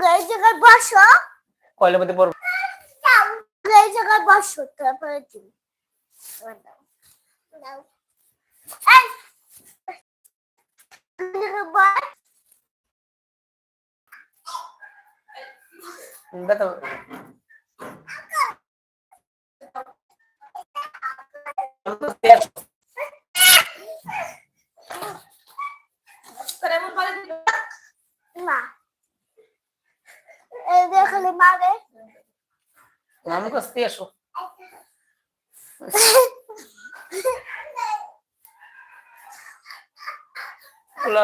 এই জায়গায় বসো। কয়লা মধ্যে পড়ব? এই জায়গায় বসো তারপরে দিন এবার দাও। দেখলে মারে কাছ থেকে এসো।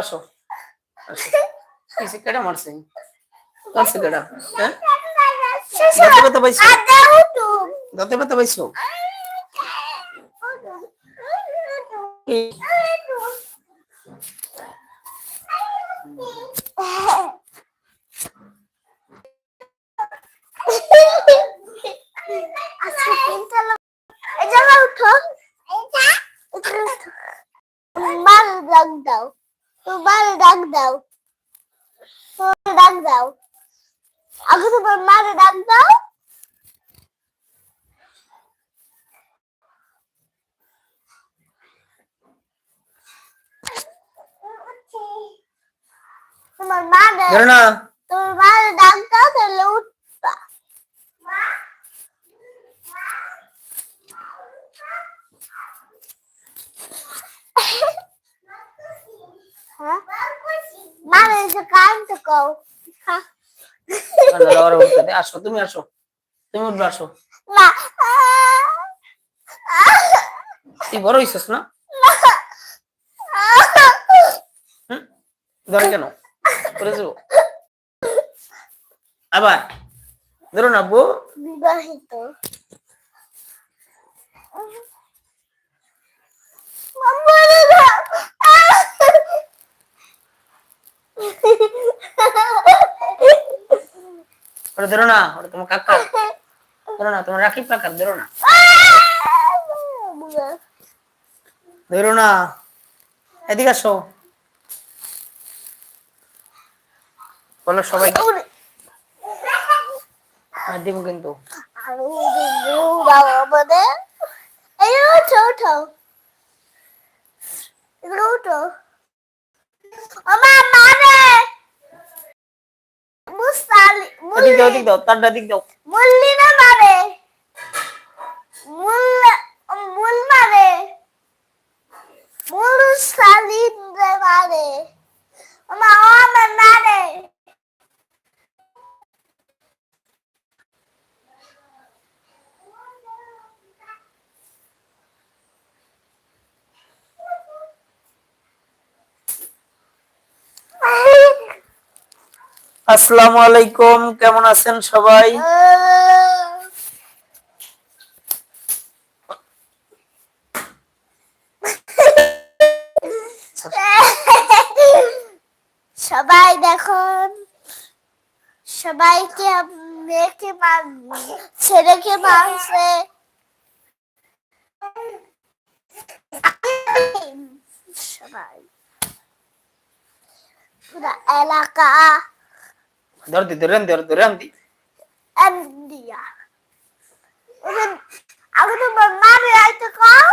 আসো। কেডা মারছে। কাছে কেডা হ্যাঁ? দাঁতে ব্যথা পাইছো? দাঁতে ব্যথা পাইছো? কি? আচ্ছা তিনটা লোক এই জায়গায় উঠো মাল ডাক দাও তোমার ডাক দাও তোমার ডাক দাও আগে তোমার মারে ডাক দাও তোমার মারে তোমার মারে ডাক দাও তাহলে উঠবা উঠতে দে। আসো তুমি আসো তুমি আসো তুই না ধরে কেন আবার ধরো বিবাহিত যাও। ওটা ধরো না ওটা তোমার কাকা। ধরো না, তোমার রাখিব কাকার ধরো না। ধরো না। এদিকে আসো। বলো সবাই। আর দিব কিন্তু। আমি বাবা ওদিক দাও দিক দাও তারটা দিক দাও। মুল্লি না মানে মুল মুল মানে মুসালি মানে আমা আমার মানে আসসালামু আলাইকুম কেমন আছেন সবাই? সবাই দেখুন সবাইকে মেয়েকে ছেলেকে মারছে। সবাই পুরা এলাকা দি ধরেন ধর ধরেন দি ইন্ডিয়া আগে তো মারে আইতে কও।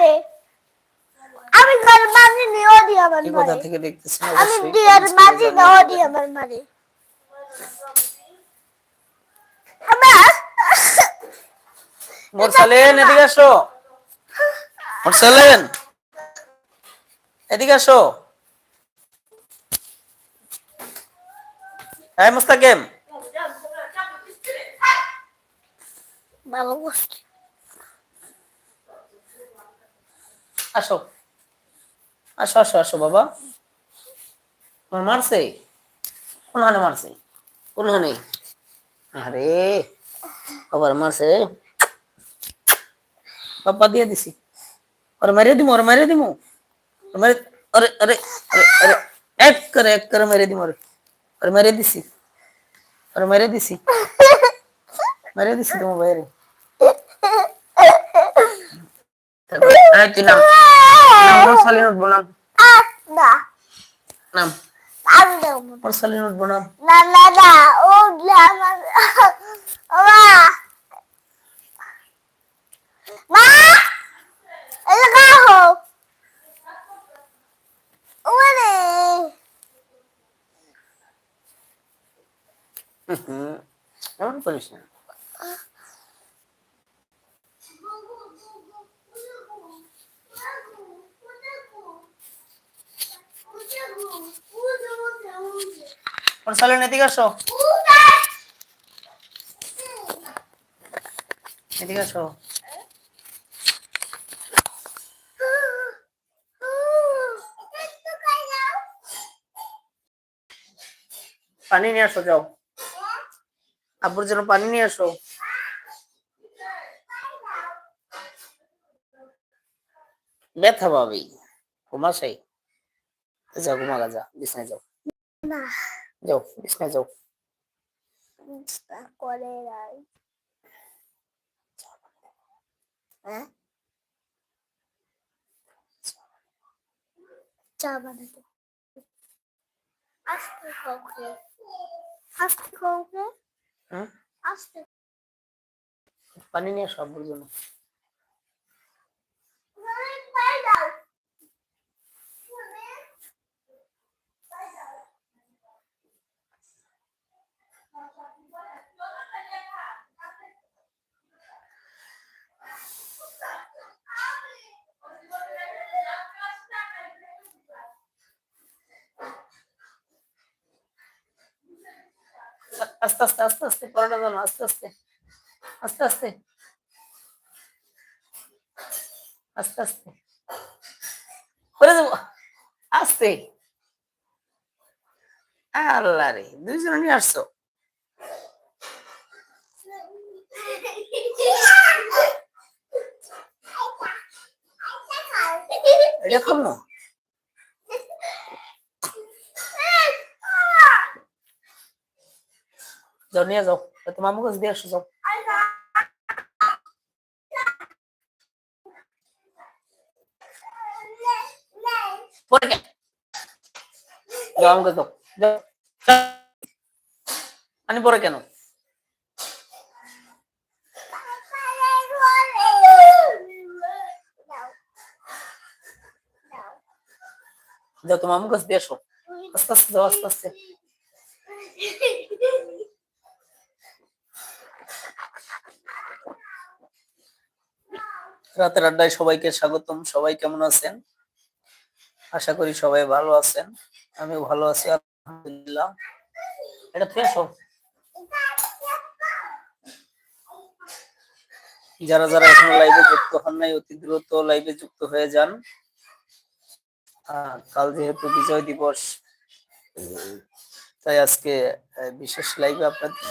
দে আমি ঘর মাঝে নিও দি আমার কোথা থেকে দেখতেছেন? আমি দিয়ার মাঝে জানাবেন। নিও আমার মারে মোরসালেন এদিকে আসো। মোরসালেন এদিকে আসো। হ্যাঁ মুস্তাকিম। ভালো বসছি আসো। আসো আসো আসো, বাবা। মারছে। কোন হানে মারছে? কোন হানে আরে, আবার মারছে। বাবা, দিয়ে দিছি। ওরে মেরে দিমু, ওরে মেরে দিমু। আরে আরে আরে এক করে এক করে মেরে দিমু ওরে। ওরে মেরে দিছি ওর মেরে দিছি মেরে দিছি তোমার বাইরে এই তুই নাম নাম মোরসালিন উঠবো নাম নাম সালিন উঠবো না না না না উঠলে আমার মা মা এদিকে আহো ওরে এমন করিস না ওর সালিন এদিকে আসো এদিকে আসো পানি নিয়ে আসো যাও আব্বুর জন্য পানি নিয়ে আসো। ব্যথা পাবি। ঘুমাসাই যাও ঘুমাগা যা বিছনায় যাও। যাও বিছনায় যাও। করে হ্যাঁ? চা বানাতে। আস্তে খাওকে আস্তে খাওকে আস্তে। পানি নিয়ে সব বলব জন্য পাই দাও আস্তে আস্তে আস্তে আস্তে, পরোটা জানো আস্তে আস্তে আস্তে আস্তে। আস্তে আস্তে। করে দেবো আস্তে। আল্লাহ রে, দুইজন নিয়ে আসছো? এটা খাব? যাও নিয়ে যাও তোমার কাছে দিয়ে আসো যাও যাও আমাকে যাও আমি পরে কেন যাও তোমার কাছে দিয়ে আসো আস্তে আস্তে যাও আস্তে আস্তে রাতের আড্ডায় সবাইকে স্বাগতম। সবাই কেমন আছেন? আশা করি সবাই ভালো আছেন। আমিও ভালো আছি, আলহামদুলিল্লাহ। এটা থেকে যারা যারা এখনও লাইভে যুক্ত হন নাই, অতি দ্রুত লাইভে যুক্ত হয়ে যান। কাল যেহেতু বিজয় দিবস, তাই আজকে বিশেষ লাইভে আপনাদের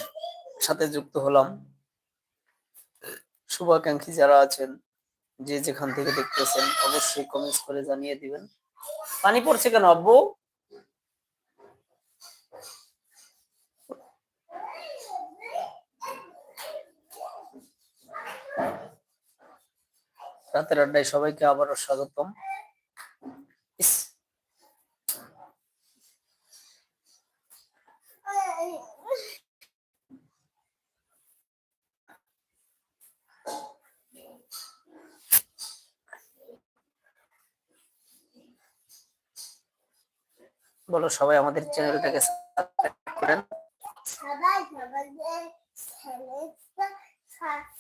সাথে যুক্ত হলাম। শুভাকাঙ্ক্ষী যারা আছেন যে যেখান থেকে দেখতেছেন, অবশ্যই কমেন্টস করে জানিয়ে দিবেন। পানি পড়ছে কেন, আব্বু? রাতের আড্ডায় সবাইকে আবারও স্বাগতম ইস, বলো সবাই আমাদের চ্যানেলটাকে সাবস্ক্রাইব করেন।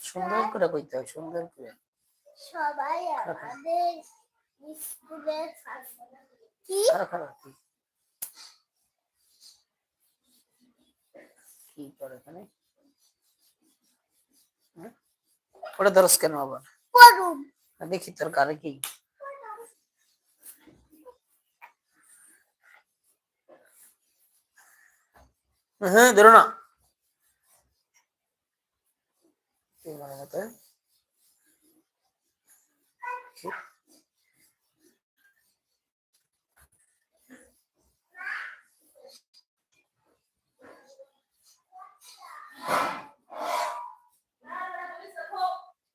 সুন্দর করে কইতে হয় সুন্দর করে। সবাই আমাদের স্কুলের কি? কি? কি করে এখানে? ওটা ধরস কেন আবার? দেখি তোর কারে কি? হ্যাঁ ধরো না কি মনে মতো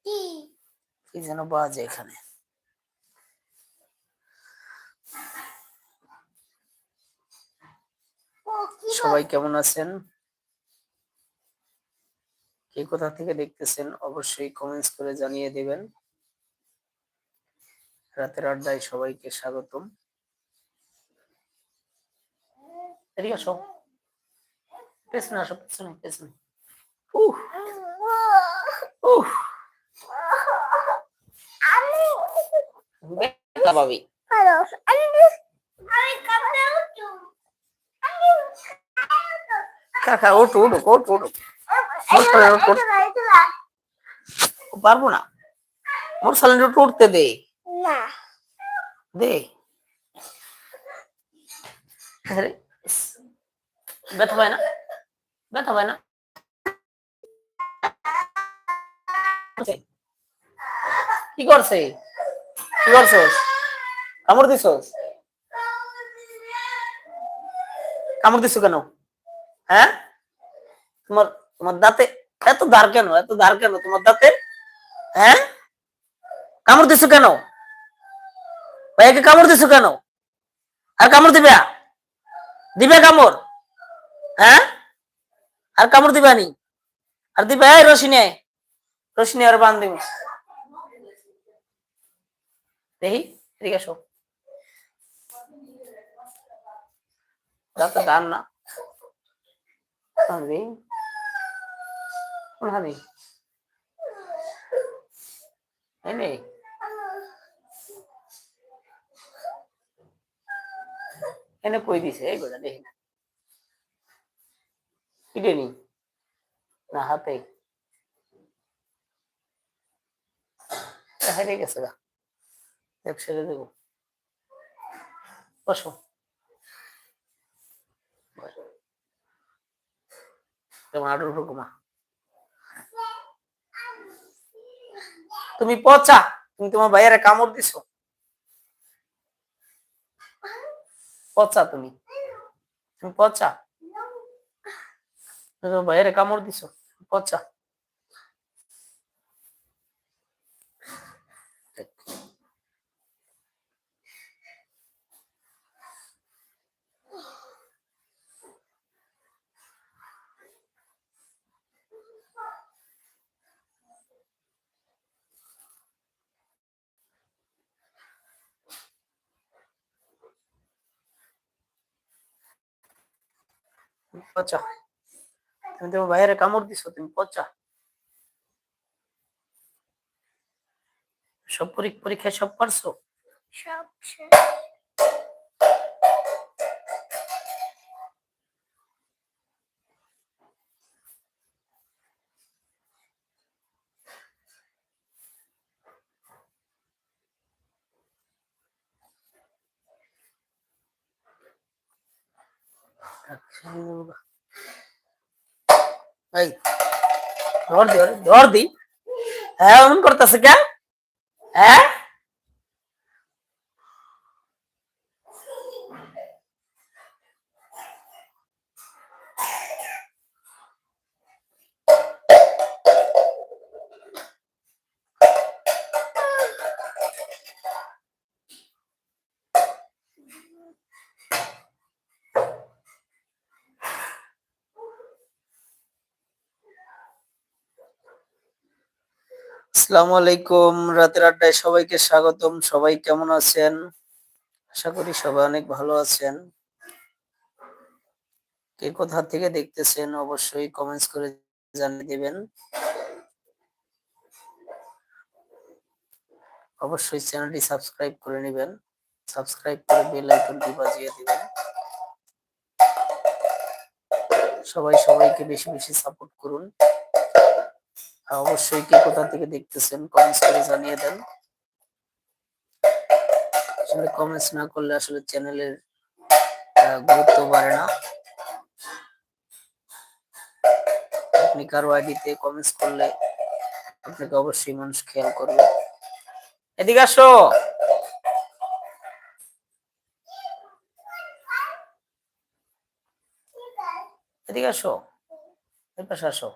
কি কি যেন বাজে এখানে সবাই কেমন আছেন? কে কোথা থেকে দেখতেছেন অবশ্যই কমেন্টস করে জানিয়ে দিবেন। রাতের আড্ডায় সবাইকে স্বাগতম। এদিকে আসো। পেছনে আসো পেছনে উহ! উহ! আমি কাকা ওঠো ওঠো ওঠো ওঠো মোটর সাইকেল উঠো। ও পারব না। সাইকেল একটু উঠতে দে। না। দে। আরে, ব্যথা পায় না। ব্যথা পায় না। কি করছে? কি করছস? কামড় দিছস? কামড় দিছো কেন? হ্যাঁ? তোমার তোমার দাঁতে এত ধার কেন? এত ধার কেন তোমার দাঁতে? হ্যাঁ? কামড় দিছো কেন? ভাইয়াকে কামড় দিছো কেন? আর কামড় দিবে? দিবে কামড়? হ্যাঁ? আর কামড় দিবে নি? আর দিবে? এই রশি নে রশি নে আর বান দিব। দেখি, এদিকে আসো দাঁতে দান না। হানি কোন হানি এই নে এনে কই দিছে, এই গোটা দেখি পিটে নি না হাতে হেরে গেছে গা। ছেড়ে দেবো বসো। তোমার তুমি পচা, তুমি তোমার ভাইয়ের কামড় দিছ? পচা তুমি। তুমি পচা? তুমি তোমার ভাইয়ের কামড় দিছো? পচা। পচা। তুমি তোমার বাইরে কামড় দিছো তুমি পচা। সব পরীক্ষা সব পারছ? সব এই ধর দি দি। হ্যাঁ অমন করতেছে কে? হ্যাঁ? আসসালামু আলাইকুম, রাতের আড্ডায় সবাইকে স্বাগতম। সবাই কেমন আছেন? আশা করি সবাই অনেক ভালো আছেন। কে কোথা থেকে দেখতেছেন অবশ্যই কমেন্টস করে জানিয়ে দিবেন। অবশ্যই চ্যানেলটি সাবস্ক্রাইব করে নেবেন। সাবস্ক্রাইব করে বেল আইকনটি বাজিয়ে দিবেন। সবাই সবাইকে বেশি বেশি সাপোর্ট করুন। অবশ্যই কে কোথা থেকে দেখতেছেন কমেন্টস করে জানিয়ে দেন। আসলে কমেন্টস না করলে আসলে চ্যানেলের গুরুত্ব বাড়ে না। আপনি কারও আইডিতে কমেন্টস করলে আপনাকে অবশ্যই মানুষ খেয়াল করবে। এদিকে আসো। এদিকে আসো। এর পাশে আসো।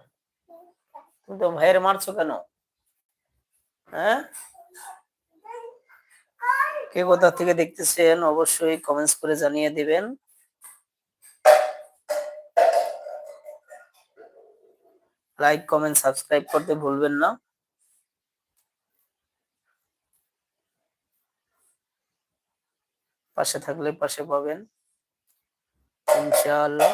কিন্তু তো ভাইয়ের মারছো কেন? হ্যাঁ? কে কোথা থেকে দেখতেছেন? অবশ্যই কমেন্টস করে জানিয়ে দিবেন। লাইক কমেন্ট সাবস্ক্রাইব করতে ভুলবেন না। পাশে থাকলে পাশে পাবেন। ইনশাআল্লাহ।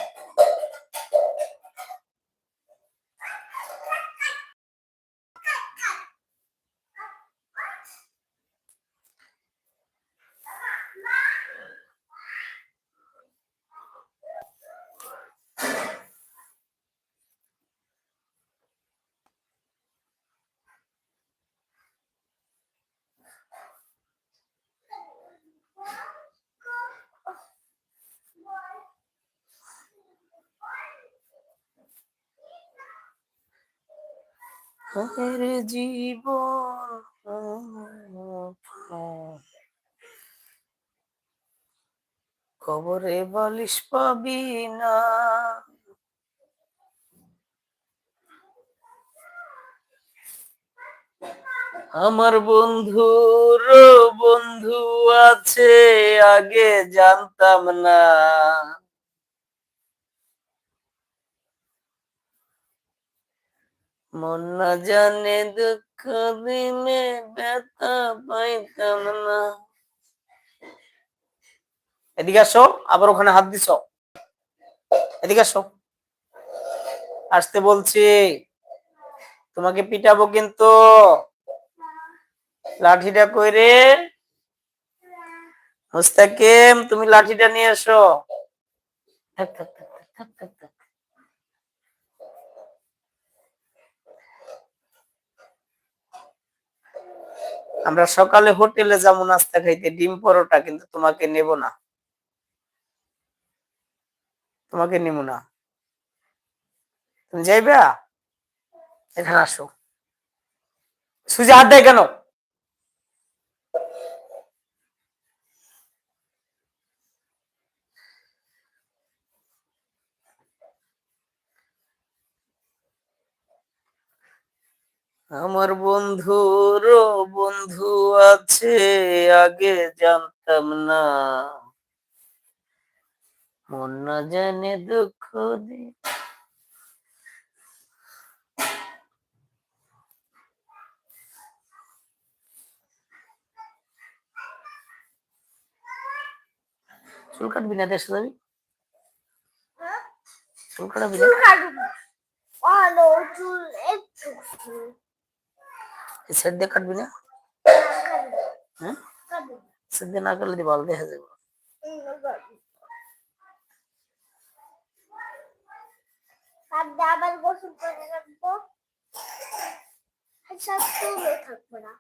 মেরে জীবন কবরে বালিশ পাবি না। আমার বন্ধুর বন্ধু আছে আগে জানতাম না। মন না জানে দুঃখ দিলে ব্যথা পাইতাম না এদিকে আসো আবার ওখানে হাত দিছ। এদিকে আসো। আসতে বলছি তোমাকে পিটাবো কিন্তু লাঠিটা কইরে। মুস্তাকিম তুমি লাঠিটা নিয়ে এসো। থাক থাক থাক থাক, থাক থাক। আমরা সকালে হোটেলে যাব, নাস্তা খাইতে, ডিম পরোটা কিন্তু তোমাকে নেব না। তোমাকে নেব না। তুমি যাইবা? এখানে আসো। সুজা হাত দেয় কেন? আমার বন্ধুর বন্ধু আছে, আগে জানতাম না। মন না জানে দুঃখ দি। চুল কাটবি না দেশে যাবি চুল কাটাবি না? চুল কাটবো চুল, একটু এই দিয়ে কাটবি না? হ্যাঁ? দিয়ে না কাটলে দিয়ে ভালো দেখা যাবে। আবার গোসল করে রাখব। থাকব না।